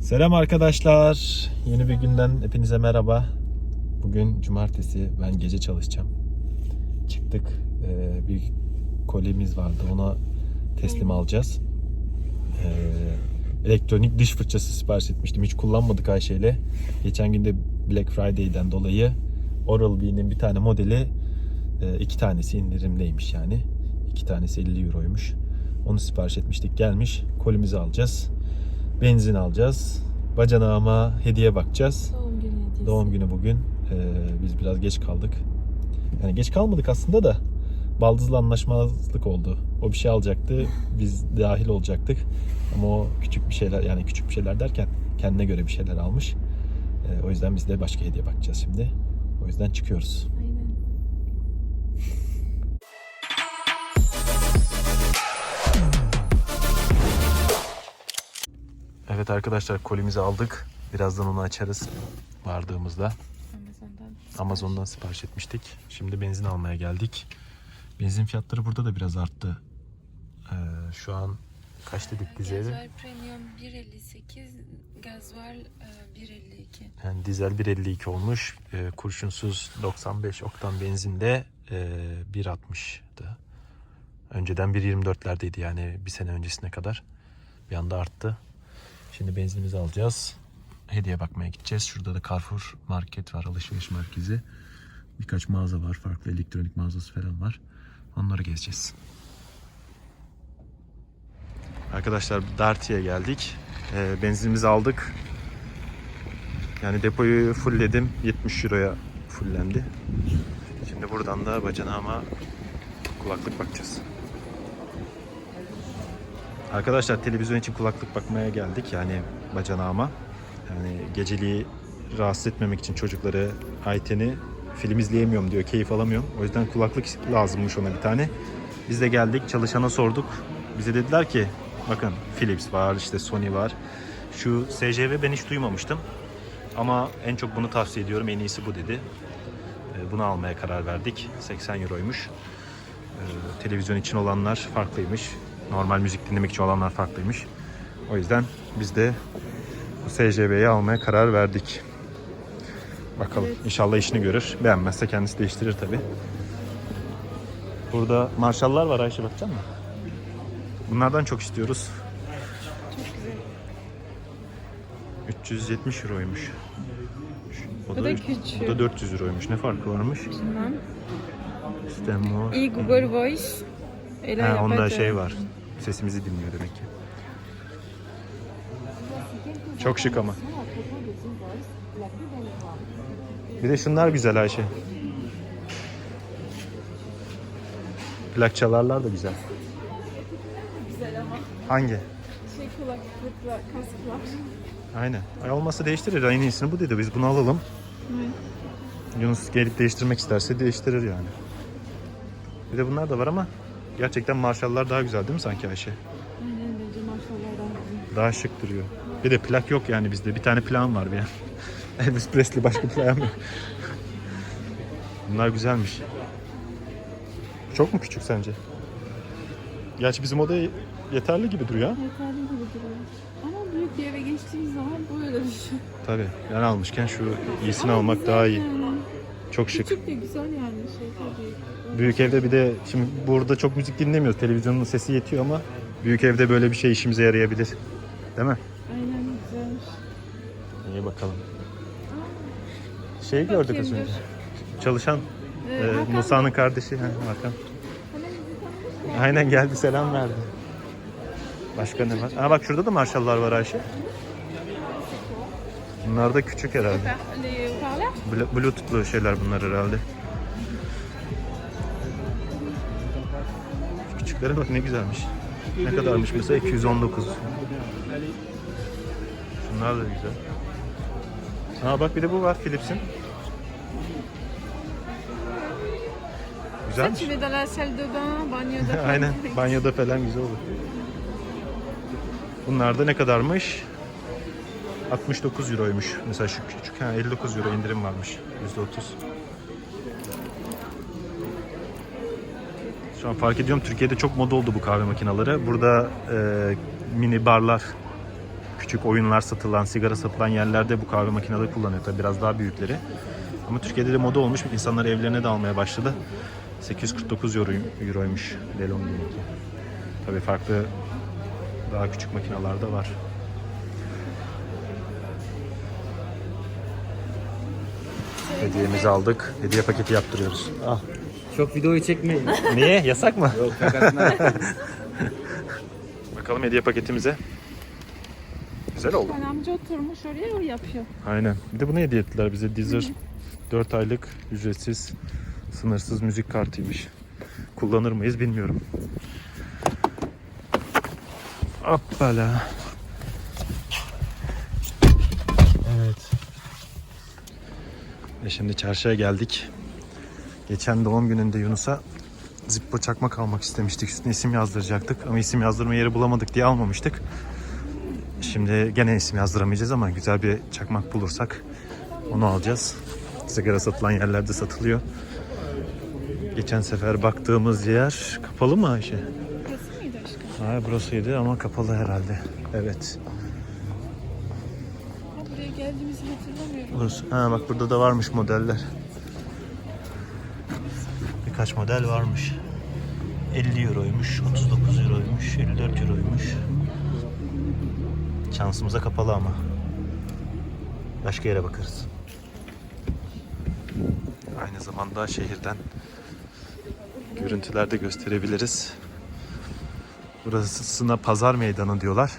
Selam arkadaşlar. Yeni bir günden hepinize merhaba. Bugün cumartesi. Ben gece çalışacağım. Çıktık. Ee, bir kolimiz vardı. Ona teslim alacağız. Ee, elektronik diş fırçası sipariş etmiştim. Hiç kullanmadık Ayşe ile. Geçen gün de Black Friday'den dolayı Oral-B'nin bir tane modeli e, iki tanesi indirimdeymiş yani. İki tanesi 50 euroymuş. Onu sipariş etmiştik. Gelmiş. Kolimizi alacağız. Benzin alacağız. Bacanağıma hediye bakacağız. Doğum günü hediyesi. Doğum günü bugün. Ee, biz biraz geç kaldık. Yani geç kalmadık aslında da baldızla anlaşmazlık oldu. O bir şey alacaktı. Biz dahil olacaktık. Ama o küçük bir şeyler yani küçük bir şeyler derken kendine göre bir şeyler almış. Ee, o yüzden biz de başka hediye bakacağız şimdi. O yüzden çıkıyoruz. Aynen. Evet arkadaşlar kolimizi aldık. Birazdan onu açarız vardığımızda. Amazon'dan. Amazon'dan sipariş etmiştik. Şimdi benzin almaya geldik. Benzin fiyatları burada da biraz arttı. Ee, şu an kaç dedik dizeli? Gazval Premium 1.58, Gazval e, 1.52. Yani dizel 1.52 olmuş. Ee, kurşunsuz 95 oktan benzinde e, 1.60'tı. Önceden 1.24'lerdeydi yani bir sene öncesine kadar. Bir anda arttı. Şimdi benzinimizi alacağız. Hediye bakmaya gideceğiz. Şurada da Carrefour market var, alışveriş merkezi. Birkaç mağaza var, farklı elektronik mağazası falan var. Onları gezeceğiz. Arkadaşlar Darty'ye geldik. Ee, benzinimizi aldık. Yani depoyu fullledim. 70 euroya fullendi. Şimdi buradan da bacanağıma kulaklık bakacağız. Arkadaşlar televizyon için kulaklık bakmaya geldik yani bacanağıma. Yani geceliği rahatsız etmemek için çocukları Ayten'i film izleyemiyorum diyor, keyif alamıyorum. O yüzden kulaklık lazımmış ona bir tane. Biz de geldik, çalışana sorduk. Bize dediler ki bakın Philips var, işte Sony var. Şu SJV ben hiç duymamıştım. Ama en çok bunu tavsiye ediyorum. En iyisi bu dedi. Ee, Bunu almaya karar verdik. 80 euroymuş. Ee, Televizyon için olanlar farklıymış. Normal müzik dinlemek için olanlar farklıymış. O yüzden biz de bu SJV'yi almaya karar verdik. Bakalım. İnşallah işini görür. Beğenmezse kendisi değiştirir tabi. Burada marşallar var Ayşe bakacak mısın? Bunlardan çok istiyoruz. Çok güzel. 370 euroymuş. O Bu da küçük. Bu da 400 euroymuş. Ne farkı varmış? Bilmem. Stemo. İyi Google Voice. Ha, onda şey var. Sesimizi dinliyor demek ki. Çok şık ama. Bir de şunlar güzel Ayşe. Plak çalarlar da güzel. Güzel ama. Hangi? Şey kulaklıkla kasklar. Aynen. Ay olmasa değiştirir. En iyisini bu dedi. Biz bunu alalım. Yunus gelip değiştirmek isterse değiştirir yani. Bir de bunlar da var ama gerçekten marşallar daha güzel değil mi sanki Ayşe? Aynen bence maşallah'dan güzel. Daha şık duruyor. Bir de plak yok yani bizde. Bir tane plan var bir yani. Elvis Presley başka plan yok. Bunlar güzelmiş. Çok mu küçük sence? Gerçi bizim odaya yeterli gibi duruyor. Yeterli gibi duruyor. Ama büyük bir eve geçtiğimiz zaman böyle bir şey. Tabii. Yani almışken şu iyisini almak daha iyi. Yani. Çok şık. Küçük de güzel yani şey tabii. Büyük evde bir de şimdi burada çok müzik dinlemiyoruz. Televizyonun sesi yetiyor ama büyük evde böyle bir şey işimize yarayabilir. Değil mi? Aynen güzelmiş. İyi bakalım. Şeyi gördük az önce. Çalışan Ee, e, Musa'nın kardeşi. Ha, Hakan. Aynen geldi selam verdi. Başka ne var? Aa bak şurada da marşallar var Ayşe. Bunlar da küçük herhalde. Bluetooth'lu şeyler bunlar herhalde. Küçüklere bak ne güzelmiş. Ne kadarmış mesela 219. Şunlar da güzel. Aa bak bir de bu var Philips'in. Ça, Güzelmiş. tu mets dans la salle de bain, banyoda. Aynen banyoda falan güzel olur. Bunlar da ne kadarmış? 69 euroymuş. Mesela şu küçük ha, 59 euro indirim varmış. %30. Şu an fark ediyorum Türkiye'de çok moda oldu bu kahve makineleri. Burada e, mini barlar küçük oyunlar satılan, sigara satılan yerlerde bu kahve makineleri kullanıyor. Tabii biraz daha büyükleri. Ama Türkiye'de de moda olmuş. İnsanlar evlerine de almaya başladı. 849 euro, euroymuş DeLonghi'ninki. Tabii farklı daha küçük makineler de var. Hediyemizi aldık. Hediye paketi yaptırıyoruz. Ah. Çok videoyu çekmeyin. Niye? Yasak mı? Yok. Bakalım hediye paketimize. Güzel oldu. Hani amca oturmuş oraya o yapıyor. Aynen. Bir de bunu hediye ettiler bize. Deezer 4 aylık ücretsiz sınırsız müzik kartıymış. Kullanır mıyız bilmiyorum. Hoppala. E şimdi çarşıya geldik. Geçen doğum gününde Yunus'a Zippo çakmak almak istemiştik. Üstüne isim yazdıracaktık ama isim yazdırma yeri bulamadık diye almamıştık. Şimdi gene isim yazdıramayacağız ama güzel bir çakmak bulursak onu alacağız. Sigara satılan yerlerde satılıyor. Geçen sefer baktığımız yer kapalı mı Ayşe? Burası mıydı aşkım? Ha burasıydı ama kapalı herhalde. Evet. Geldiğimizi hatırlamıyorum. Burası. Ha bak burada da varmış modeller. Birkaç model varmış. 50 euroymuş, 39 euroymuş, 54 euroymuş. Şansımıza kapalı ama. Başka yere bakarız. Aynı zamanda şehirden görüntüler de gösterebiliriz. Burasına pazar meydanı diyorlar.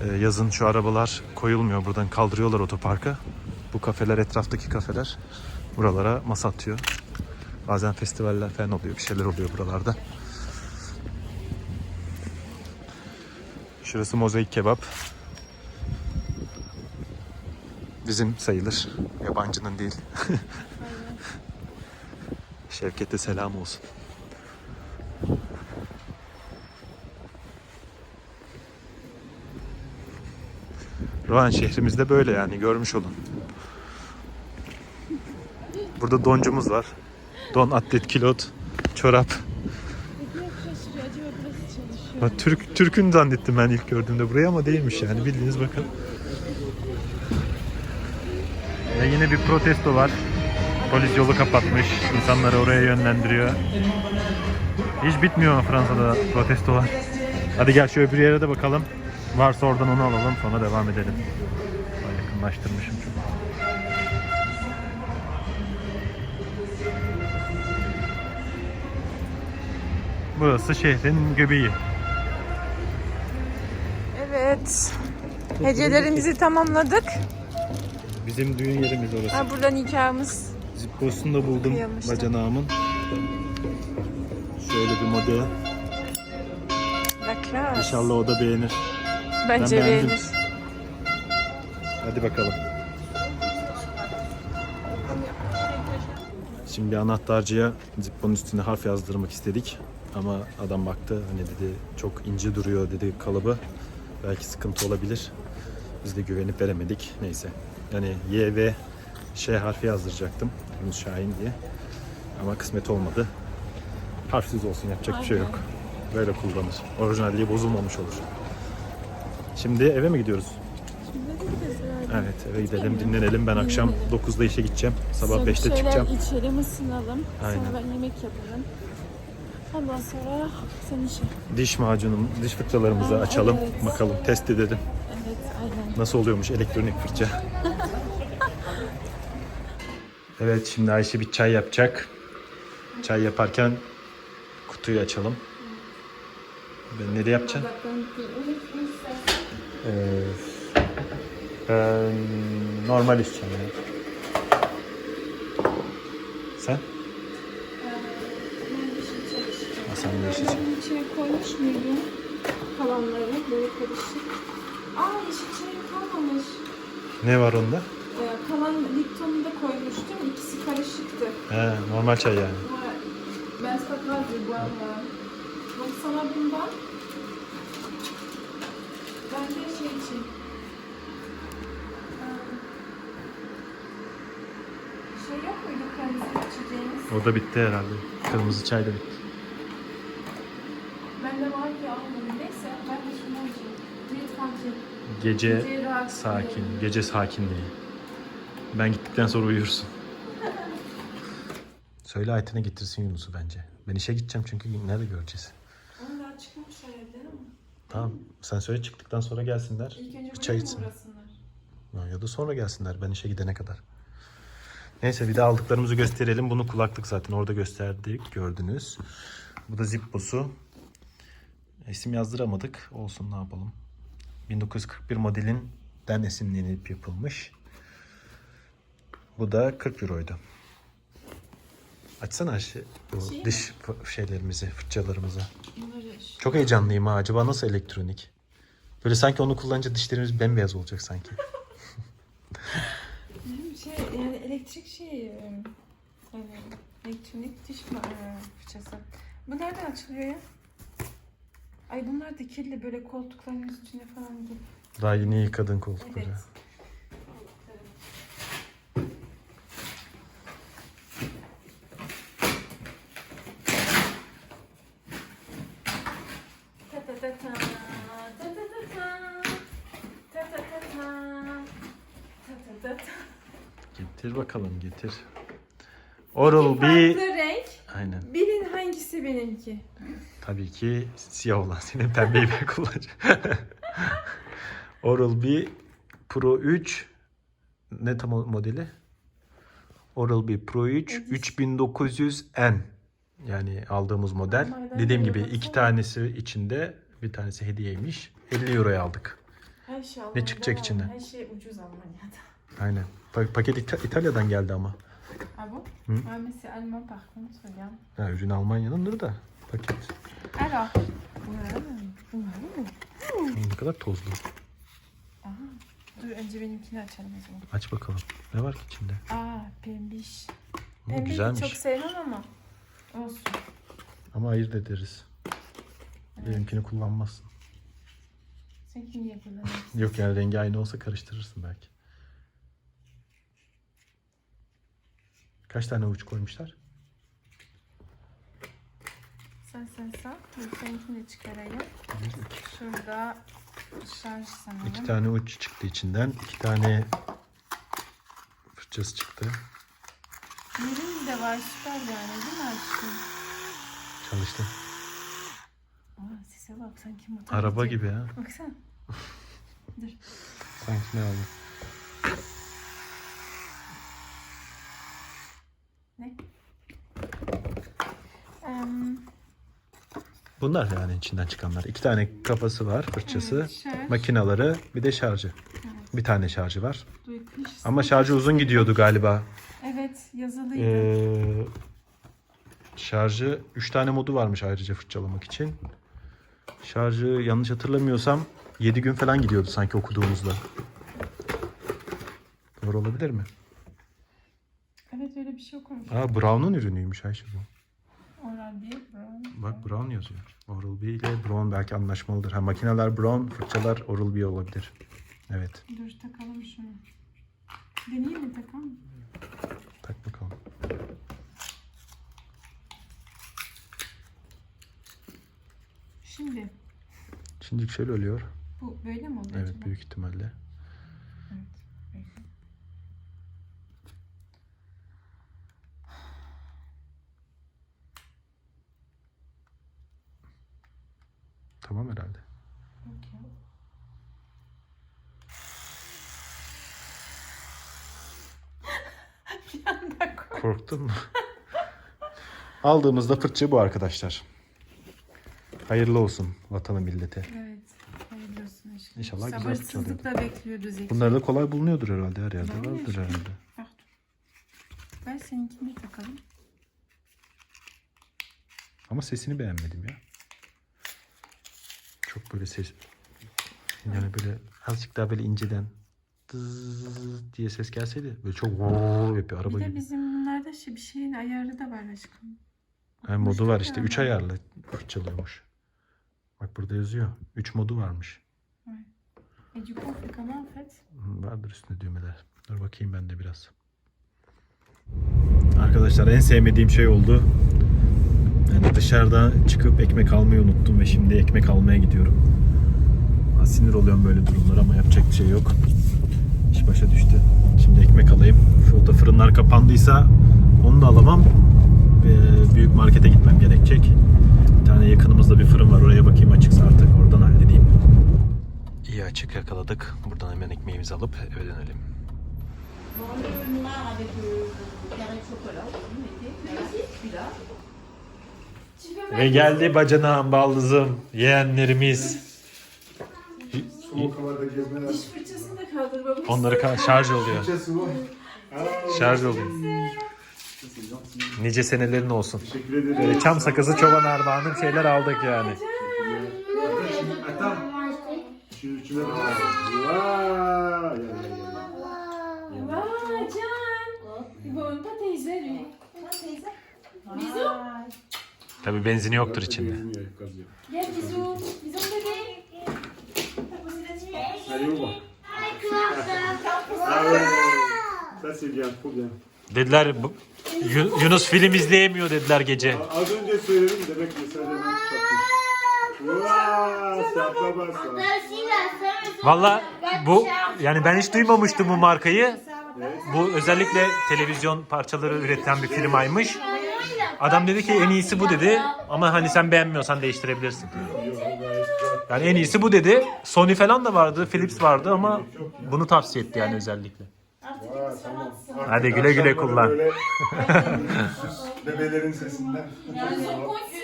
Ee, yazın şu arabalar koyulmuyor buradan kaldırıyorlar otoparka. Bu kafeler etraftaki kafeler buralara masa atıyor. Bazen festivaller falan oluyor bir şeyler oluyor buralarda. Şurası mozaik kebap. Bizim sayılır. Yabancının değil. Şevket'e selam olsun. Rohan şehrimizde böyle yani görmüş olun. Burada doncumuz var. Don, atlet, kilot, çorap. Ha, Türk Türk'ün zannettim ben ilk gördüğümde burayı ama değilmiş yani bildiğiniz bakın. Ve yine bir protesto var. Polis yolu kapatmış. insanları oraya yönlendiriyor. Hiç bitmiyor Fransa'da protestolar. Hadi gel şu öbür yere de bakalım. Varsa oradan onu alalım sonra devam edelim. Ay, yakınlaştırmışım çok. Burası şehrin göbeği. Evet. Hediyelerimizi tamamladık. Bizim düğün yerimiz orası. Ha, burada nikahımız. Zipposunu da buldum Kıyamışlar. bacanağımın. Şöyle bir model. Bakla. İnşallah o da beğenir. Bence Ben beğendim. beğenir. Hadi bakalım. Şimdi anahtarcıya Zippo'nun üstüne harf yazdırmak istedik. Ama adam baktı hani dedi çok ince duruyor dedi kalıbı. Belki sıkıntı olabilir. Biz de güvenip veremedik. Neyse. Yani Y ve Ş harfi yazdıracaktım. Yunus Şahin diye. Ama kısmet olmadı. Harfsiz olsun yapacak bir şey yok. Böyle kullanır. Orijinalliği bozulmamış olur. Şimdi eve mi gidiyoruz? Evet eve gidelim dinlenelim. Ben akşam 9'da işe gideceğim. Sabah Sonra bir 5'te şeyler çıkacağım. içelim, ısınalım. Aynen. Sonra ben yemek yaparım. Ondan sonra sen işe. Diş macunum, diş fırçalarımızı Aa, açalım. evet. Bakalım test edelim. Evet, aynen. Nasıl oluyormuş elektronik fırça. evet şimdi Ayşe bir çay yapacak. Çay yaparken kutuyu açalım. Ben nereye yapacağım? Ee, ben normal içeceğim ya. Sen? Ha, sen de içeceksin. Ben içine koymuş muydum kalanları böyle karışık? Aa yeşil çayım kalmamış. Ne var onda? Ee, kalan Lipton'u da koymuştum. İkisi karışıktı. He, normal çay yani. Ama Ben sakardı bu ama. Bak sana bundan. Ben de şey için. Ee, Şey yok muydu kırmızı içeceğiniz? O da bitti herhalde. Kırmızı çay da bitti. Bende var ki almadım. Neyse ben de şunu alacağım. Lütfen sakin. Gece Gece rahat. sakin, gece sakinliği. Ben gittikten sonra uyursun. Söyle Ayten'e getirsin Yunus'u bence. Ben işe gideceğim çünkü nerede göreceğiz? Onu daha çıkmamışlar evden ama. Tamam sen söyle çıktıktan sonra gelsinler. İlk önce Bir buraya çay mı içsin. uğrasınlar? Ha, Ya da sonra gelsinler ben işe gidene kadar. Neyse bir de aldıklarımızı gösterelim. Bunu kulaklık zaten orada gösterdik gördünüz. Bu da Zippo'su. İsim yazdıramadık. Olsun ne yapalım. 1941 modelinden esinlenip yapılmış. Bu da 40 euroydu. Açsana şey, bu Şey mi? diş f- şeylerimizi, fırçalarımızı. Bunları şu- Çok heyecanlıyım ha. Acaba nasıl elektronik? Böyle sanki onu kullanınca dişlerimiz bembeyaz olacak sanki. Şey yani elektrik şey e, yani elektronik diş e, fırçası. Bu nereden açılıyor ya? Ay bunlar dikilli böyle koltukların üstüne falan gibi. Daha yeni yıkadın koltukları. Evet. Bakalım getir. Oral B. Farklı renk. Aynen. Bilin hangisi benimki? Tabii ki siyah olan. Senin pembeyi ben kullanacağım. Oral B Pro 3 ne tam o modeli? Oral B Pro 3 3900N. Yani aldığımız model. Normalden Dediğim gibi baksana. iki tanesi içinde bir tanesi hediyeymiş. 50 euroya aldık. Her şey Almanya'dan çıkacak aldım. içinden? Her şey ucuz Almanya'da. Aynen. Pa- paket İta- İtalya'dan geldi ama. Ah bon Hı. Ah mais c'est allemand par contre, regarde. Ha, ürün Almanya'nındır da paket. Alors? Bunlar mı? Ne kadar tozlu. Aha. Dur önce benimkini açalım o zaman. Aç bakalım. Ne var ki içinde? Aa pembiş. Hı, güzelmiş. çok sevmem ama. Olsun. Ama ayırt ederiz. Benimkini kullanmazsın. Seninkini niye kullanıyorsun? Yok yani rengi aynı olsa karıştırırsın belki. Kaç tane uç koymuşlar? sen sen sen. Seninkini de çıkarayım. Şurada şarj sanırım. İki tane uç çıktı içinden. iki tane fırçası çıktı. Yerin de var süper yani değil mi aşkım? Çalıştı. Aa sese bak sanki motor. Araba gibi ha. Baksana. Dur. Sanki ne aldı? Ne? Em, Bunlar yani içinden çıkanlar. İki tane kafası var fırçası. Evet, şarj. Makinaları bir de şarjı. Bir tane şarjı var. kış- Ama şarjı uzun gidiyordu galiba. Evet yazılıydı. Ee, şarjı 3 tane modu varmış ayrıca fırçalamak için. Şarjı yanlış hatırlamıyorsam 7 gün falan gidiyordu sanki okuduğumuzda. Doğru olabilir mi? Bir şey okumuşum. Aa Brown'un ürünüymüş Ayşe bu. Oral B, Brown. Bak Brown yazıyor. Oral-B ile Brown belki anlaşmalıdır. Ha makineler Brown, fırçalar Oral-B olabilir. Evet. Dur takalım şunu. Deneyeyim mi takalım? Tak bakalım. Şimdi Şimdi şöyle oluyor. bu böyle mi oldu Evet acaba? büyük ihtimalle. Evet. böyle. Tamam herhalde. Okey. Bir anda korktum. Korktun mu? Aldığımızda fırça bu arkadaşlar. Hayırlı olsun vatanı millete. Evet. Hayırlı olsun aşkım. İnşallah güzel Sabırsızlıkla bekliyoruz Zeki. Bunlar da kolay bulunuyordur herhalde her yerde de vardır aşkım. herhalde. Bak dur. Ver seninkini de takalım. Ama sesini beğenmedim ya. Çok böyle ses yani böyle azıcık daha böyle inceden diye ses gelseydi böyle çok yapıyor araba Bir de gibi. bizim bunlarda şey, bir şeyin ayarı da var aşkım. Ha, modu var işte yani. 3 ayarlı fırçalıyormuş. Bak burada yazıyor. 3 modu varmış. Et du coup, on fait comment en fait Hı, Vardır üstünde düğmeler. Dur bakayım ben de biraz. Arkadaşlar en sevmediğim şey oldu. Yani dışarıda çıkıp ekmek almayı unuttum ve şimdi ekmek almaya gidiyorum. sinir oluyorum böyle durumlara ama yapacak bir şey yok. İş başa düştü. Şimdi ekmek alayım. Şurada fırınlar kapandıysa onu da alamam. Ee, büyük markete gitmem gerekecek. Bir tane yakınımızda bir fırın var. Oraya bakayım açıksa artık oradan halledeyim. İyi açık yakaladık. Buradan hemen ekmeğimizi alıp eve dönelim. Ve geldi bacanağım, baldızım, yeğenlerimiz. Soğuk havada gezmeler. Diş fırçasını da kaldır baba. Onları ka- şarj oluyor. Türkçesi bu. Şarj oluyor. Nice senelerin olsun. Teşekkür ederim. Böyle çam sakızı çoban armağanı şeyler aldık yani. Üçüne de. Vay. Tabii benzini yoktur içinde. Gel bébé. Allez, ouvre. Ah ouais. Ça c'est bien, trop bien. Dediler bu- Yu- Yunus film izleyemiyor dediler gece. Az önce söyledim demek basa. Valla bu yani ben hiç duymamıştım bu markayı. Bu özellikle televizyon parçaları üreten bir firmaymış. Adam dedi ki en iyisi bu dedi ama hani sen beğenmiyorsan değiştirebilirsin. Yani en iyisi bu dedi. Sony falan da vardı, Philips vardı ama bunu tavsiye etti yani özellikle. Vay, tamam. Hadi güle güle Akşamları kullan. Böyle bebelerin sesinden. Joyeux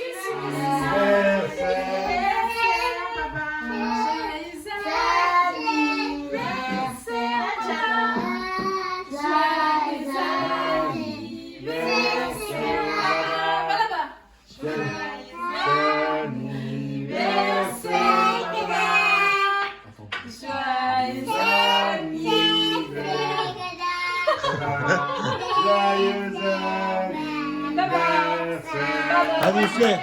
ouais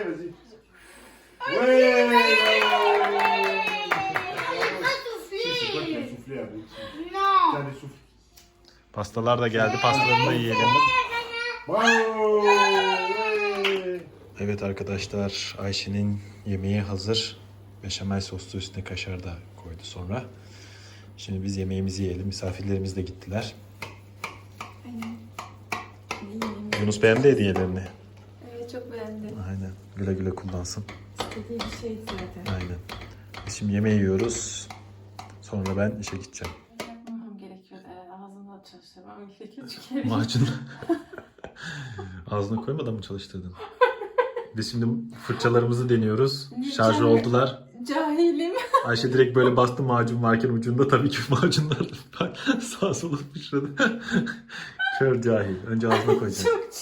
Vas-y. Ouais Si, c'est toi qui as soufflé avec. Tiens, des souffles. Pastalar da geldi. Pastalarını da yiyelim. Evet arkadaşlar Ayşe'nin yemeği hazır. Beşamel soslu üstüne kaşar da koydu sonra. Şimdi biz yemeğimizi yiyelim. Misafirlerimiz de gittiler. Yunus beğendi hediyelerini. Evet çok beğendim. Aynen. Güle güle kullansın. İstediği bir şeydi zaten. Aynen. Biz şimdi yemeği yiyoruz. Sonra ben işe gideceğim. Yapmamam gerekiyor. Ee, ağzımda çalıştırmam gerekiyor çünkü. Macun. Ağzına koymadan mı çalıştırdın? Biz şimdi fırçalarımızı deniyoruz. Şarj oldular. Ayşe direkt böyle bastı macun varken ucunda tabii ki macunlar sağa sola fışradı. Kör cahil. Önce ağzına koyacaksın. Çok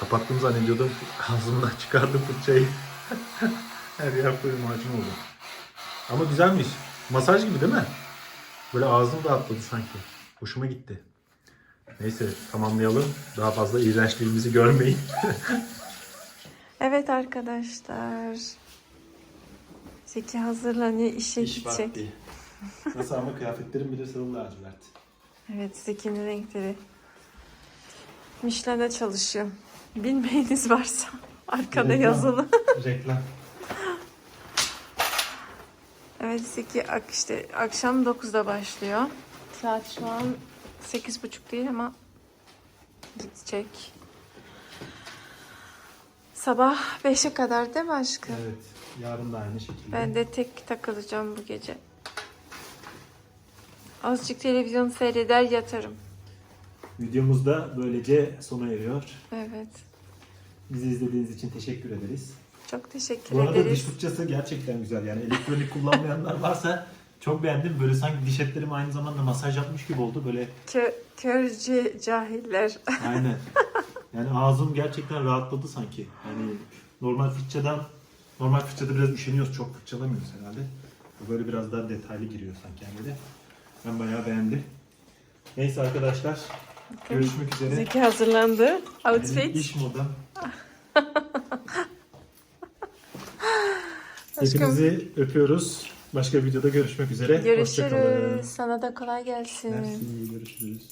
Kapattım zannediyordum. Ağzımdan çıkardım fırçayı. Her yer böyle macun oldu. Ama güzelmiş. Masaj gibi değil mi? Böyle ağzım rahatladı sanki. Hoşuma gitti. Neyse tamamlayalım. Daha fazla iğrençliğimizi görmeyin. Evet arkadaşlar. Zeki hazırlanıyor işe gidecek. Nasıl ama kıyafetlerim bile sarı lacivert. Evet Zeki'nin renkleri. Michelin'de çalışıyor. Bilmeyeniz varsa arkada Reklam. yazılı. Reklam. Evet Zeki ak- işte akşam 9'da başlıyor. Saat şu an 8.30 değil ama gidecek. Sabah 5'e kadar değil mi aşkım? Evet. Yarın da aynı şekilde. Ben de tek takılacağım bu gece. Azıcık televizyon seyreder yatarım. Videomuz da böylece sona eriyor. Evet. Bizi izlediğiniz için teşekkür ederiz. Çok teşekkür Bu arada diş ederiz. fırçası gerçekten güzel. Yani elektronik kullanmayanlar varsa çok beğendim. Böyle sanki diş etlerim aynı zamanda masaj yapmış gibi oldu. Böyle Kö- Körce cahiller. Aynen. Yani ağzım gerçekten rahatladı sanki. Yani normal fıçadan normal fıçada biraz üşeniyoruz. Çok fırçalamıyoruz herhalde. Böyle biraz daha detaylı giriyor sanki yani de. Ben bayağı beğendim. Neyse arkadaşlar. Görüşmek üzere. Zeki hazırlandı. Benim Outfit. iş modam. Aşkım. Hepinizi öpüyoruz. Başka bir videoda görüşmek üzere. Görüşürüz. Sana da kolay gelsin. Merci, görüşürüz.